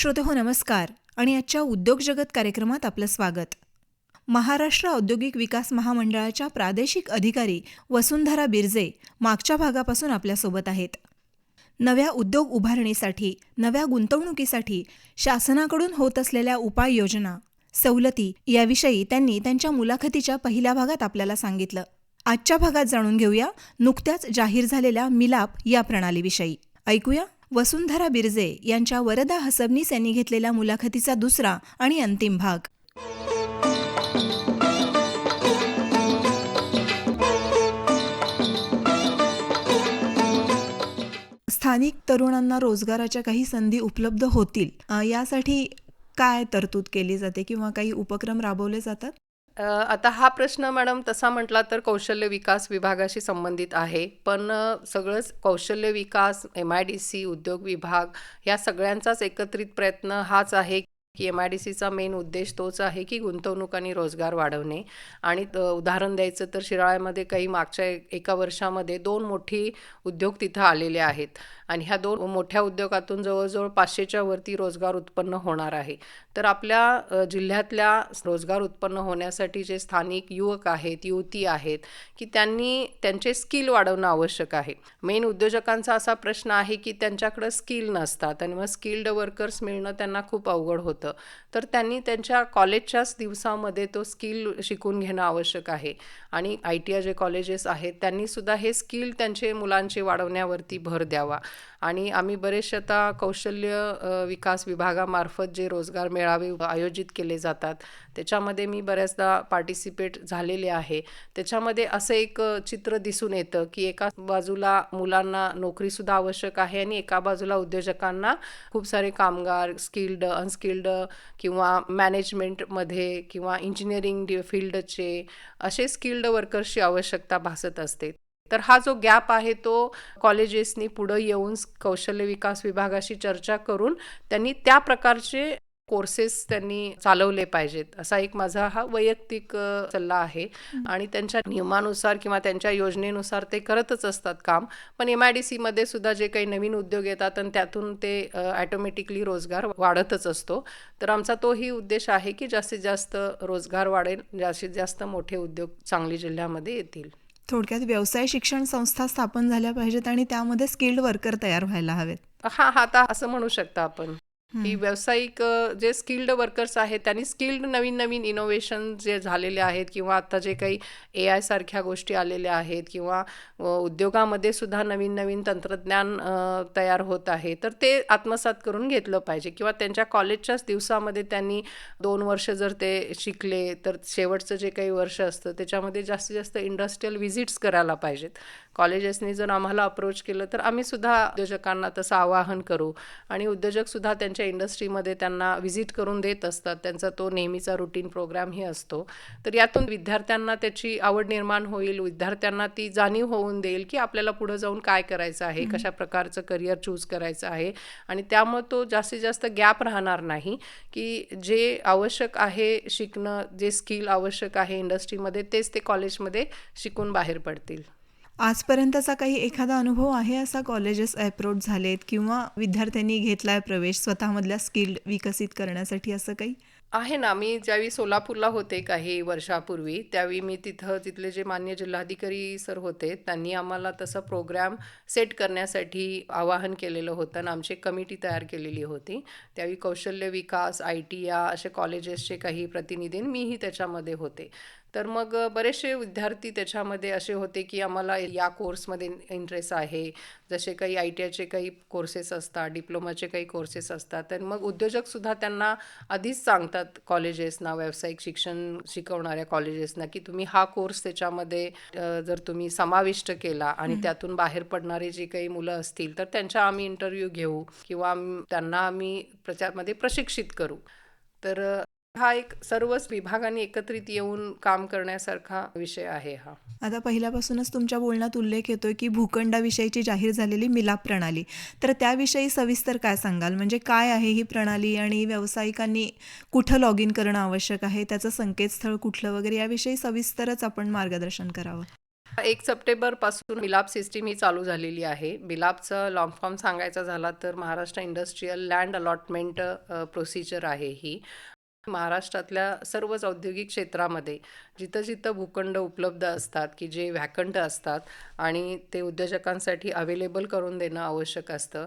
श्रोते हो नमस्कार. आणि आजच्या उद्योग जगत कार्यक्रमात आपलं स्वागत. महाराष्ट्र औद्योगिक विकास महामंडळाच्या प्रादेशिक अधिकारी वसुंधरा बिरजे मागच्या भागापासून आपल्यासोबत आहेत. नव्या उद्योग उभारणीसाठी नव्या गुंतवणुकीसाठी शासनाकडून होत असलेल्या उपाययोजना सवलती याविषयी त्यांनी त्यांच्या मुलाखतीच्या पहिल्या भागात आपल्याला सांगितलं. आजच्या भागात जाणून घेऊया नुकत्याच जाहीर झालेल्या मिलाप या प्रणालीविषयी. ऐकूया. वसुंधरा बिरजे यांच्या वरदा हसबनीस यांनी घेतलेल्या मुलाखतीचा दुसरा आणि अंतिम भाग. स्थानिक तरुणांना रोजगाराच्या काही संधी उपलब्ध होतील. यासाठी काय तरतूद केली जाते किंवा काही उपक्रम राबवले जातात? आता हा प्रश्न मॅडम तसा म्हटला तर कौशल्य विकास विभागाशी संबंधित आहे. पण सगळंच कौशल्य विकास एम आय डी सी उद्योग विभाग या सगळ्यांचाच एकत्रित प्रयत्न हाच आहे की एम आय डी सीचा मेन उद्देश तोच आहे की गुंतवणूक आणि रोजगार वाढवणे. आणि उदाहरण द्यायचं तर शिराळ्यामध्ये काही मागच्या एका वर्षामध्ये दोन मोठी उद्योग तिथं आलेले आहेत. आणि ह्या दोन मोठ्या उद्योगातून जवळजवळ पाचशेच्या वरती रोजगार उत्पन्न होणार आहे. तर आपल्या जिल्ह्यातल्या रोजगार उत्पन्न होण्यासाठी जे स्थानिक युवक आहेत युवती आहेत की त्यांनी त्यांचे स्किल वाढवणं आवश्यक आहे. मेन उद्योजकांचा असा प्रश्न आहे की त्यांच्याकडं स्किल नसतात आणि मग स्किल्ड वर्कर्स मिळणं त्यांना खूप अवघड होतं. तर त्यांनी त्यांच्या कॉलेजच्याच दिवसामध्ये तो स्किल शिकून घेणं आवश्यक आहे. आणि आय टी आय जे कॉलेजेस आहेत त्यांनीसुद्धा हे स्किल त्यांचे मुलांचे वाढवण्यावरती भर द्यावा. आणि आम्ही बरेचसे आता कौशल्य विकास विभागामार्फत जे रोजगार मेळावे आयोजित केले जातात त्याच्यामध्ये मी बऱ्याचदा पार्टिसिपेट झालेले आहे. त्याच्यामध्ये असं एक चित्र दिसून येतं की एका बाजूला मुलांना नोकरीसुद्धा आवश्यक आहे आणि एका बाजूला उद्योजकांना खूप सारे कामगार स्किल्ड अनस्किल्ड किंवा मॅनेजमेंटमध्ये किंवा इंजिनिअरिंग फील्डचे असे स्किल्ड वर्कर्सची आवश्यकता भासत असते. तर हा जो गॅप आहे तो कॉलेजेसनी पुढं येऊन कौशल्य विकास विभागाशी चर्चा करून त्यांनी त्या प्रकारचे कोर्सेस त्यांनी चालवले पाहिजेत असा एक माझा हा वैयक्तिक सल्ला आहे. आणि त्यांच्या नियमानुसार किंवा त्यांच्या योजनेनुसार ते करतच असतात काम. पण एम आय डी सीमध्ये सुद्धा जे काही नवीन उद्योग येतात आणि त्यातून ते ॲटोमॅटिकली रोजगार वाढतच असतो. तर आमचा तोही उद्देश आहे की जास्तीत जास्त रोजगार वाढेल जास्तीत जास्त मोठे उद्योग सांगली जिल्ह्यामध्ये येतील. थोडक्यात व्यवसाय शिक्षण संस्था स्थापन झाल्या पाहिजेत आणि त्यामध्ये स्किल्ड वर्कर तयार व्हायला हवेत. हा हा आता असं म्हणू शकता आपण. की व्यावसायिक जे स्किल्ड वर्कर्स आहेत त्यांनी स्किल्ड नवीन नवीन इनोव्हेशन जे झालेले आहेत किंवा आता जे काही ए आय सारख्या गोष्टी आलेल्या आहेत किंवा उद्योगामध्ये सुद्धा नवीन नवीन तंत्रज्ञान तयार होत आहे तर ते आत्मसात करून घेतलं पाहिजे किंवा त्यांच्या कॉलेजच्याच दिवसामध्ये त्यांनी दोन वर्ष जर ते शिकले तर शेवटचं जे काही वर्ष असतं त्याच्यामध्ये जास्तीत जास्त इंडस्ट्रियल व्हिजिट्स करायला पाहिजेत. कॉलेजेसनी जर आम्हाला अप्रोच केलं तर आम्ही सुद्धा उद्योजकांना तसं आवाहन करू. आणि उद्योजकसुद्धा त्यांच्या इंडस्ट्रीमध्ये त्यांना व्हिजिट करून देत असतात. त्यांचा तो नेहमीचा रुटीन प्रोग्रामही असतो. तर यातून विद्यार्थ्यांना त्याची आवड निर्माण होईल. विद्यार्थ्यांना ती जाणीव होऊन देईल की आपल्याला पुढं जाऊन काय करायचं आहे कशा प्रकारचं करिअर चूज करायचं आहे. आणि त्यामुळे तो जास्तीत जास्त गॅप राहणार नाही की जे आवश्यक आहे शिकणं जे स्किल आवश्यक आहे इंडस्ट्रीमध्ये तेच ते कॉलेजमध्ये शिकून बाहेर पडतील. आजपर्यंतचा काही एखादा अनुभव आहे असा कॉलेजेस अप्रोच झालेत किंवा विद्यार्थ्यांनी घेतलाय प्रवेश स्वतःमधल्या स्किल्ड विकसित करण्यासाठी असं काही? आहे ना. मी ज्यावेळी सोलापूरला होते काही वर्षापूर्वी त्यावेळी मी तिथं तिथले जे मान्य जिल्हाधिकारी सर होते त्यांनी आम्हाला तसं प्रोग्राम सेट करण्यासाठी आवाहन केलेलं होतं आणि आमची एक कमिटी तयार केलेली होती. त्यावेळी कौशल्य विकास आय टी या असे कॉलेजेसचे काही प्रतिनिधी मीही त्याच्यामध्ये होते. तर मग बरेचसे विद्यार्थी त्याच्यामध्ये असे होते की आम्हाला या कोर्समध्ये इंटरेस्ट आहे. जसे काही आय टी आयचे काही कोर्सेस असतात डिप्लोमाचे काही कोर्सेस असतात तर मग उद्योजकसुद्धा त्यांना आधीच सांगतात कॉलेजेसना व्यावसायिक शिक्षण शिकवणाऱ्या कॉलेजेसना की तुम्ही हा कोर्स त्याच्यामध्ये जर तुम्ही समाविष्ट केला आणि त्यातून बाहेर पडणारे जे काही मुलं असतील तर त्यांच्या आम्ही इंटरव्ह्यू घेऊ किंवा त्यांना आम्ही त्याच्यामध्ये प्रशिक्षित करू. तर हा एक सर्वच विभागांनी एकत्रित येऊन काम करण्यासारखा विषय आहे हा. आता पहिल्यापासूनच तुमच्या बोलण्यात उल्लेख येतोय की भूखंडाविषयीची जाहीर झालेली मिलाप प्रणाली. तर त्याविषयी सविस्तर काय सांगाल? म्हणजे काय आहे ही प्रणाली आणि व्यावसायिकांनी कुठं लॉग इन करणं आवश्यक आहे? त्याचं संकेतस्थळ कुठलं वगैरे याविषयी सविस्तरच आपण मार्गदर्शन करावं. एक सप्टेंबरपासून मिलाप सिस्टीम ही चालू झालेली आहे. मिलापचं लॉंग फॉर्म सांगायचा झाला तर Maharashtra industrial land allotment procedure आहे ही. महाराष्ट्रातल्या सर्वच औद्योगिक क्षेत्रामध्ये जिथं जिथं भूखंड उपलब्ध असतात की जे व्हॅकंट असतात आणि ते उद्योजकांसाठी अवेलेबल करून देणं आवश्यक असतं.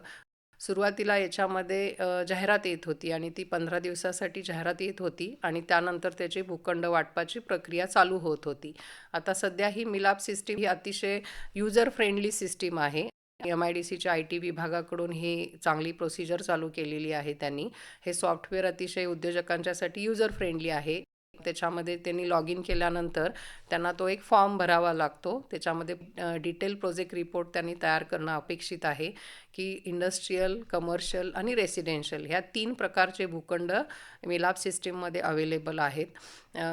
सुरुवातीला याच्यामध्ये जाहिरात येत होती आणि ती पंधरा दिवसासाठी जाहिरात येत होती आणि त्यानंतर त्याची भूखंड वाटपाची प्रक्रिया चालू होत होती. आता सध्या ही मिलाप सिस्टीम ही अतिशय युजर फ्रेंडली सिस्टीम आहे. एम आय डी सीच्या आय टी विभागाकडून ही चांगली प्रोसिजर चालू केलेली आहे त्यांनी. हे सॉफ्टवेअर अतिशय उद्योजकांच्यासाठी युजर फ्रेंडली आहे. त्याच्यामध्ये त्यांनी लॉग इन केल्यानंतर त्यांना तो एक फॉर्म भरावा लागतो. त्याच्यामध्ये डिटेल प्रोजेक्ट रिपोर्ट त्यांनी तयार करणं अपेक्षित आहे की इंडस्ट्रीयल कमर्शियल आणि रेसिडेन्शियल ह्या तीन प्रकारचे भूखंड मिलाप सिस्टीममध्ये अवेलेबल आहेत.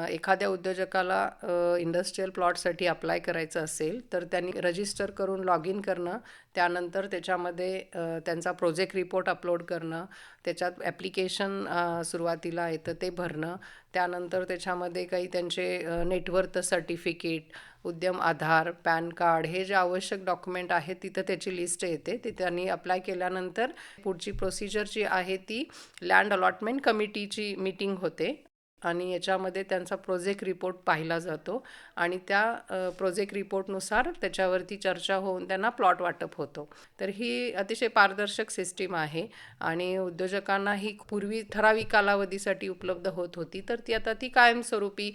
एखाद्या उद्योजकाला इंडस्ट्रीयल प्लॉटसाठी अप्लाय करायचं असेल तर त्यांनी रजिस्टर करून लॉग इन करणं त्यानंतर त्याच्यामध्ये त्यांचा प्रोजेक्ट रिपोर्ट अपलोड करणं त्याच्यात ॲप्लिकेशन सुरुवातीला येतं ते भरणं त्यानंतर त्याच्यामध्ये काही त्यांचे नेटवर्थ सर्टिफिकेट उद्यम आधार पॅन कार्ड हे जे आवश्यक डॉक्युमेंट आहेत तिथं त्याची लिस्ट येते. ते त्यांनी अप्लाय केल्यानंतर पुढची प्रोसिजर जी आहे ती लँड अलॉटमेंट कमिटीची मीटिंग होते. आणि याच्यामध्ये त्यांचा प्रोजेक्ट रिपोर्ट पाहिला जातो. आणि त्या प्रोजेक्ट रिपोर्टनुसार त्याच्यावरती चर्चा होऊन त्यांना प्लॉट वाटप होतो. तर ही अतिशय पारदर्शक सिस्टीम आहे. आणि उद्योजकांना ही पूर्वी ठराविक कालावधीसाठी उपलब्ध होत होती. तर ती आता ती कायमस्वरूपी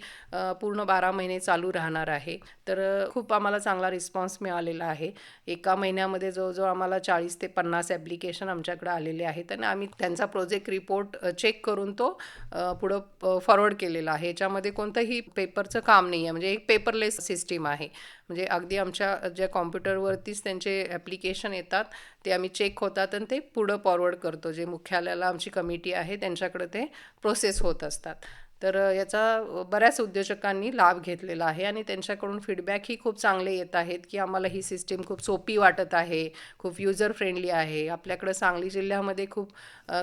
पूर्ण बारा महिने चालू राहणार आहे. तर खूप आम्हाला चांगला रिस्पॉन्स मिळालेला आहे. एका महिन्यामध्ये जवळजवळ आम्हाला चाळीस ते पन्नास ॲप्लिकेशन आमच्याकडे आलेले आहेत. आणि आम्ही त्यांचा प्रोजेक्ट रिपोर्ट चेक करून तो पुढं पुढं फॉरवर्ड केलेला आहे. याच्यामध्ये कोणतंही पेपरचं काम नाही आहे म्हणजे एक पेपरलेस सिस्टीम आहे. म्हणजे अगदी आमच्या ज्या कॉम्प्युटरवरतीच त्यांचे ॲप्लिकेशन येतात ते आम्ही चेक होतात आणि ते पुढं फॉरवर्ड करतो. जे मुख्यालयाला आमची कमिटी आहे त्यांच्याकडे ते प्रोसेस होत असतात. तर याचा बऱ्याच उद्योजकांनी लाभ घेतलेला आहे आणि त्यांच्याकडून फीडबॅकही खूप चांगले येत आहेत की आम्हाला ही सिस्टीम खूप सोपी वाटत आहे खूप युजर फ्रेंडली आहे. आपल्याकडं सांगली जिल्ह्यामध्ये खूप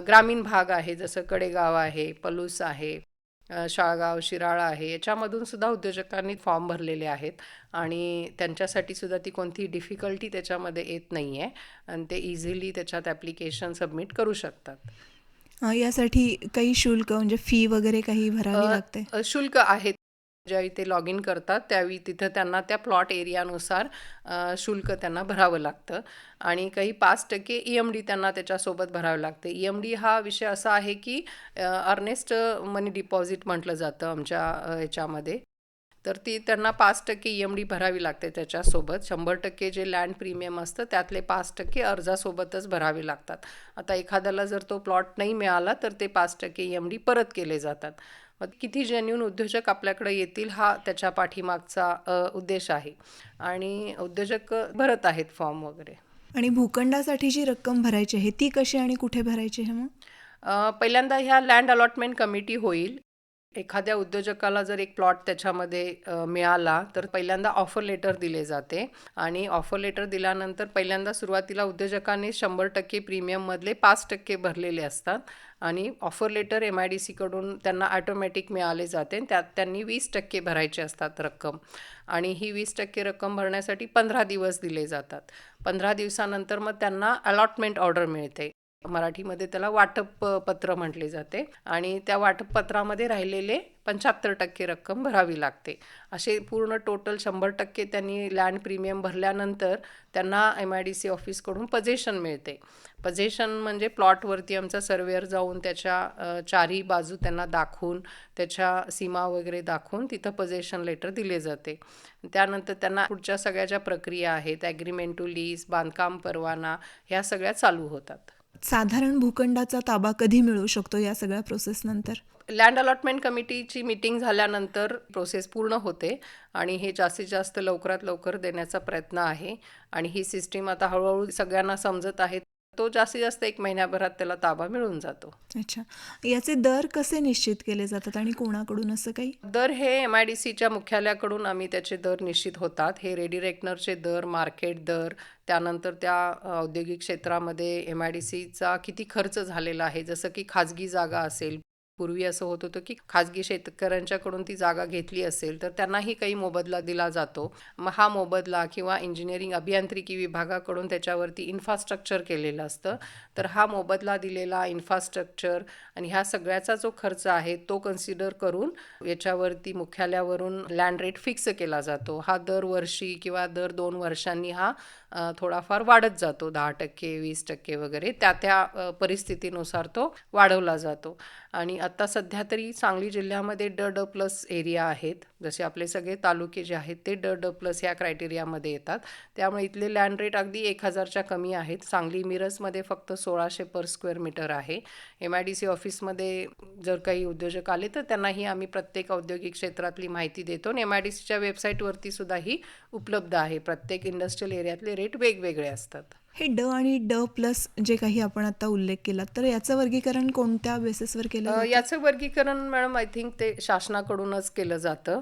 ग्रामीण भाग आहे. जसं कडेगाव आहे पलूस आहे. शाळगाव शिराळा आहे याच्यामधून सुद्धा उद्योजकांनी फॉर्म भरलेले आहेत आणि त्यांच्यासाठी सुद्धा ती कोणती डिफिकल्टी त्याच्यामध्ये येत नाही आहे आणि ते इझिली त्याच्यात ॲप्लिकेशन सबमिट करू शकतात. यासाठी काही शुल्क म्हणजे फी वगैरे काही भरावी लागते? शुल्क आहेत. ज्यावेळी ते लॉग इन करतात त्यावेळी तिथं त्यांना त्या प्लॉट एरियानुसार शुल्क त्यांना भरावं लागतं. आणि काही पाच टक्के ई एम डी त्यांना त्याच्यासोबत भरावं लागते. ई एम डी हा विषय असा आहे की अर्नेस्ट मनी डिपॉझिट म्हटलं जातं आमच्या ह्याच्यामध्ये याच्यामध्ये. तर ती त्यांना पाच टक्के ई एम डी भरावी लागते त्याच्यासोबत. शंभर टक्के जे लँड प्रीमियम असतं त्यातले पाच टक्के अर्जासोबतच भरावे लागतात. आता एखाद्याला जर तो प्लॉट नाही मिळाला तर ते पाच टक्के ई एम डी परत केले जातात. मग किती जेन्युन उद्योजक आपल्याकडे येतील हा त्याच्या पाठीमागचा उद्देश आहे. आणि उद्योजक भरत आहेत फॉर्म वगैरे. आणि भूखंडासाठी जी रक्कम भरायची आहे ती कशी आणि कुठे भरायची आहे मग? पहिल्यांदा ह्या लँड अलॉटमेंट कमिटी होईल. एखाद्या उद्योजकाला जर एक प्लॉट त्याच्यामध्ये मिळाला तर पहिल्यांदा ऑफर लेटर दिले जाते. आणि ऑफर लेटर दिल्यानंतर पहिल्यांदा सुरुवातीला उद्योजकांनी शंभर टक्के प्रीमियममधले पाच टक्के भरलेले असतात. आणि offer letter M I D सीकडून त्यांना ॲटोमॅटिक मिळाले जाते. त्यात त्यांनी वीस टक्के भरायचे असतात रक्कम. आणि ही वीस टक्के रक्कम भरण्यासाठी पंधरा दिवस दिले जातात. पंधरा दिवसानंतर मग त्यांना अलॉटमेंट ऑर्डर मिळते. मराठीमध्ये त्याला वाटप पत्र म्हटले जाते आणि त्या वाटप पत्रामध्ये राहिलेले पंच्याहत्तर टक्के रक्कम भरावी लागते. असे पूर्ण टोटल शंभर टक्के त्यांनी लँड प्रीमियम भरल्यानंतर त्यांना एम आय डी सी ऑफिसकडून पजेशन मिळते. पजेशन म्हणजे प्लॉटवरती आमचा सर्वेअर जाऊन त्याच्या चारही बाजू त्यांना दाखवून त्याच्या सीमा वगैरे दाखवून तिथं पजेशन लेटर दिले जाते. त्यानंतर त्यांना पुढच्या सगळ्या ज्या प्रक्रिया आहेत ॲग्रीमेंट टू लीज बांधकाम परवाना ह्या सगळ्या चालू होतात. साधारण भूखंडाचा ताबा कधी मिळू शकतो या सगळ्या प्रोसेसनंतर लँड अलॉटमेंट कमिटीची मीटिंग झाल्यानंतर प्रोसेस पूर्ण होते आणि हे जास्तीत जास्त लवकरात लवकर देण्याचा प्रयत्न आहे. आणि ही सिस्टीम आता हळूहळू सगळ्यांना समजत आहे. तो जास्तीत जास्त एक महिन्याभरात त्याला ताबा मिळून जातो. अच्छा. याचे दर कसे निश्चित केले जातात आणि कोणाकडून असं काही? दर हे एम आय डी सीच्या मुख्यालयाकडून आम्ही त्याचे दर निश्चित होतात. हे रेडी रेकनरचे दर मार्केट दर त्यानंतर त्या औद्योगिक क्षेत्रामध्ये एम आय डी सीचा किती खर्च झालेला आहे जसं की खाजगी जागा असेल पूर्वी असं होत होतं की खाजगी शेतकऱ्यांच्याकडून ती जागा घेतली असेल तर त्यांनाही काही मोबदला दिला जातो. मग हा मोबदला किंवा इंजिनिअरिंग अभियांत्रिकी विभागाकडून त्याच्यावरती इन्फ्रास्ट्रक्चर केलेलं असतं. तर हा मोबदला दिलेला इन्फ्रास्ट्रक्चर आणि ह्या सगळ्याचा जो खर्च आहे तो कन्सिडर करून याच्यावरती मुख्यालयावरून लँड रेट फिक्स केला जातो. हा दरवर्षी किंवा दर दोन वर्षांनी हा थोडाफार वाढत जातो. दहा टक्के वीस टक्के वगैरे त्या त्या परिस्थितीनुसार तो वाढवला जातो. आणि आत्ता सध्या तरी सांगली जिल्ह्यामध्ये ड ड प्लस एरिया आहेत. जसे आपले सगळे तालुके जे आहेत ते ड ड प्लस या क्रायटेरियामध्ये येतात. त्यामुळे इथले लँड रेट अगदी एक हजारच्या कमी आहेत. सांगली मिरजमध्ये फक्त सोळाशे पर स्क्वेअर मीटर आहे. एम आय डी सी ऑफिसमध्ये जर काही उद्योजक आले तर त्यांनाही आम्ही प्रत्येक औद्योगिक क्षेत्रातली माहिती देतो. आणि एम आय डी सीच्या वेबसाईटवरती सुद्धा ही उपलब्ध आहे. प्रत्येक इंडस्ट्रियल एरियातले रेट वेगवेगळे असतात. हे ड आणि ड प्लस जे काही आपण आता उल्लेख केला तर याचं वर्गीकरण कोणत्या बेसिसवर केलं? याचं वर्गीकरण मॅडम आय थिंक ते शासनाकडूनच केलं जातं.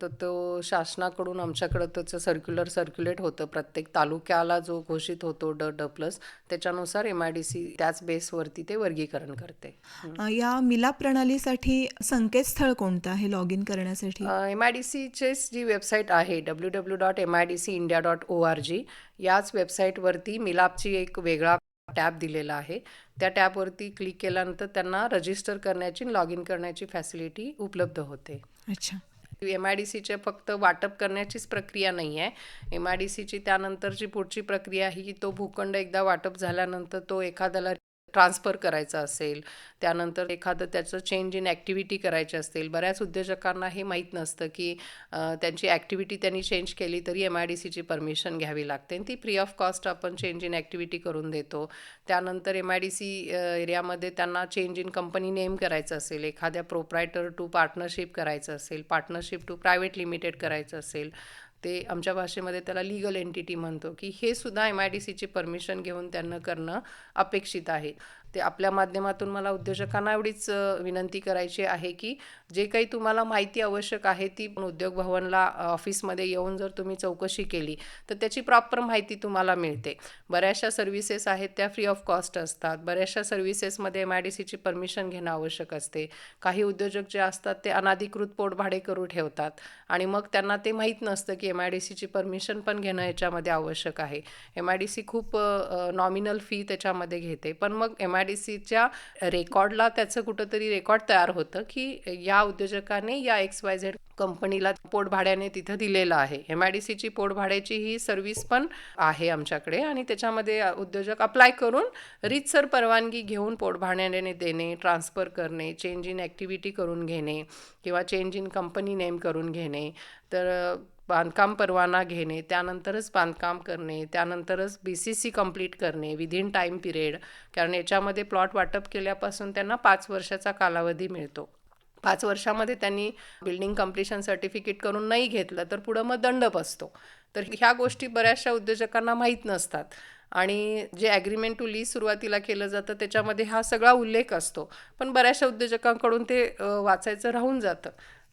तर तो शासनाकडून आमच्याकडं त्याचं सर्क्युलर सर्क्युलेट होतं. प्रत्येक तालुक्याला जो घोषित होतो ड ड प्लस त्याच्यानुसार एम आय डी सी त्याच बेसवरती ते वर्गीकरण करते. या मिलाप प्रणालीसाठी संकेतस्थळ कोणतं आहे लॉग इन करण्यासाठी एम आय डी सीचेच जी वेबसाईट आहे W W dot M I D C India dot O R G याच वेबसाईटवरती मिलापची एक वेगळा टॅब दिलेला आहे. त्या टॅबवरती क्लिक केल्यानंतर त्यांना रजिस्टर करण्याची लॉग इन करण्याची फॅसिलिटी उपलब्ध होते. अच्छा. एम आय डी सीचे फक्त वाटप करण्याचीच प्रक्रिया नाही आहे. एम आय डी सीची त्यानंतरची पुढची प्रक्रिया ही तो भूखंड एकदा वाटप झाल्यानंतर तो एखाद्याला ट्रान्सफर करायचा असेल त्यानंतर एखादं त्याचं चेंज इन ॲक्टिव्हिटी करायची असेल बऱ्याच उद्योजकांना हे माहीत नसतं की त्यांची ॲक्टिव्हिटी त्यांनी चेंज केली तरी एम आय डी सीची परमिशन घ्यावी लागते. आणि ती फ्री ऑफ कॉस्ट आपण चेंज इन ॲक्टिव्हिटी करून देतो. त्यानंतर एम आय डी सी एरियामध्ये त्यांना चेंज इन कंपनी नेम करायचं असेल एखाद्या प्रोप्रायटर टू पार्टनरशिप करायचं असेल पार्टनरशिप टू प्रायव्हेट लिमिटेड करायचं असेल ते आमच्या भाषेमध्ये त्याला लिगल एंटिटी म्हणतो की हे सुद्धा एम आय डी सीची परमिशन घेऊन त्यांना करणं अपेक्षित आहे. ते आपल्या माध्यमातून मला उद्योजकांना एवढीच विनंती करायची आहे की जे काही तुम्हाला माहिती आवश्यक आहे ती उद्योग भवनला ऑफिसमध्ये येऊन जर तुम्ही चौकशी केली तर त्याची प्रॉपर माहिती तुम्हाला मिळते. बऱ्याचशा सर्व्हिसेस आहेत त्या फ्री ऑफ कॉस्ट असतात. बऱ्याचशा सर्व्हिसेसमध्ये एम आय डी सीची परमिशन घेणं आवश्यक असते. काही उद्योजक जे असतात ते अनाधिकृत पोटभाडे करू ठेवतात आणि मग त्यांना ते माहीत नसतं की एम आय डी सीची परमिशन पण घेणं याच्यामध्ये आवश्यक आहे. एम आय डी सी खूप नॉमिनल फी त्याच्यामध्ये घेते. पण मग एम आय डी सीच्या रेकॉर्डला त्याचं कुठंतरी रेकॉर्ड तयार होतं की या उद्योजकाने या एक्स वाय झेड कंपनीला पोटभाड्याने तिथं दिलेलं आहे. एम आय डी सीची पोटभाड्याची ही सर्व्हिस पण आहे आमच्याकडे आणि त्याच्यामध्ये उद्योजक अप्लाय करून रीतसर परवानगी घेऊन पोटभाड्याने देणे ट्रान्सफर करणे चेंज इन ॲक्टिव्हिटी करून घेणे किंवा चेंज इन कंपनी नेम करून घेणे. तर बांधकाम परवाना घेणे त्यानंतरच बांधकाम करणे त्यानंतरच बी सी सी कंप्लीट करणे विदिन टाईम पिरियड कारण याच्यामध्ये प्लॉट वाटप केल्यापासून त्यांना पाच वर्षाचा कालावधी मिळतो. पाच वर्षामध्ये त्यांनी बिल्डिंग कम्प्लिशन सर्टिफिकेट करून नाही घेतलं तर पुढं मग दंड बसतो. तर ह्या गोष्टी बऱ्याचशा उद्योजकांना माहीत नसतात. आणि जे ॲग्रीमेंट टू लीज सुरुवातीला केलं जातं त्याच्यामध्ये हा सगळा उल्लेख असतो. पण बऱ्याचशा उद्योजकांकडून ते वाचायचं राहून जातं.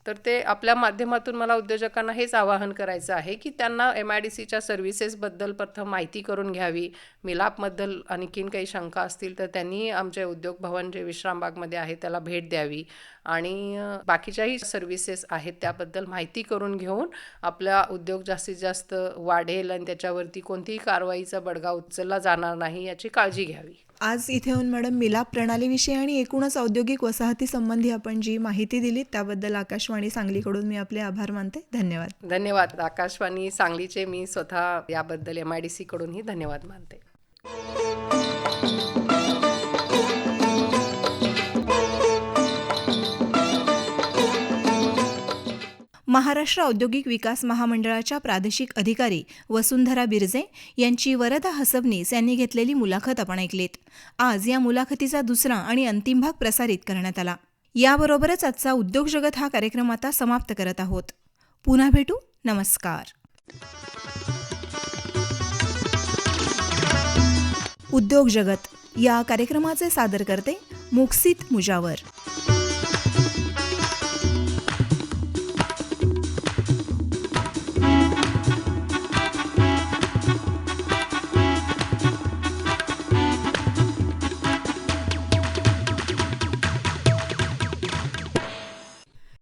तर ते आपल्या माध्यमातून मला उद्योजकांना हेच आवाहन करायचं आहे की त्यांना एम आय डी सीच्या सर्व्हिसेसबद्दल प्रथम माहिती करून घ्यावी. मिलापबद्दल आणखीन काही शंका असतील तर त्यांनी आमचे उद्योग भवन जे विश्रामबागमध्ये आहे त्याला भेट द्यावी. आणि बाकीच्याही सर्व्हिसेस आहेत त्याबद्दल माहिती करून घेऊन आपला उद्योग जास्तीत जास्त वाढेल आणि त्याच्यावरती कोणतीही कारवाईचा बडगा उचलला जाणार नाही याची काळजी घ्यावी. आज इथे येऊन मॅडम मिलाप प्रणालीविषयी आणि एकूणच औद्योगिक वसाहतीसंबंधी आपण जी माहिती दिली त्याबद्दल आकाशवाणी सांगलीकडून मी आपले आभार मानते. धन्यवाद. धन्यवाद. आकाशवाणी सांगलीचे मी स्वतः याबद्दल एम आय डी सीकडूनही धन्यवाद मानते. महाराष्ट्र औद्योगिक विकास महामंडळाच्या प्रादेशिक अधिकारी वसुंधरा बिरजे यांची वरदा हसबनीस यांनी घेतलेली मुलाखत आपण ऐकलीत. आज या मुलाखतीचा दुसरा आणि अंतिम भाग प्रसारित करण्यात आला. याबरोबरच आजचा उद्योग जगत हा कार्यक्रम आता समाप्त करत आहोत. पुन्हा भेटू. नमस्कार. उद्योग जगत या कार्यक्रमाचे सादर करते मुक्सित मुजावर.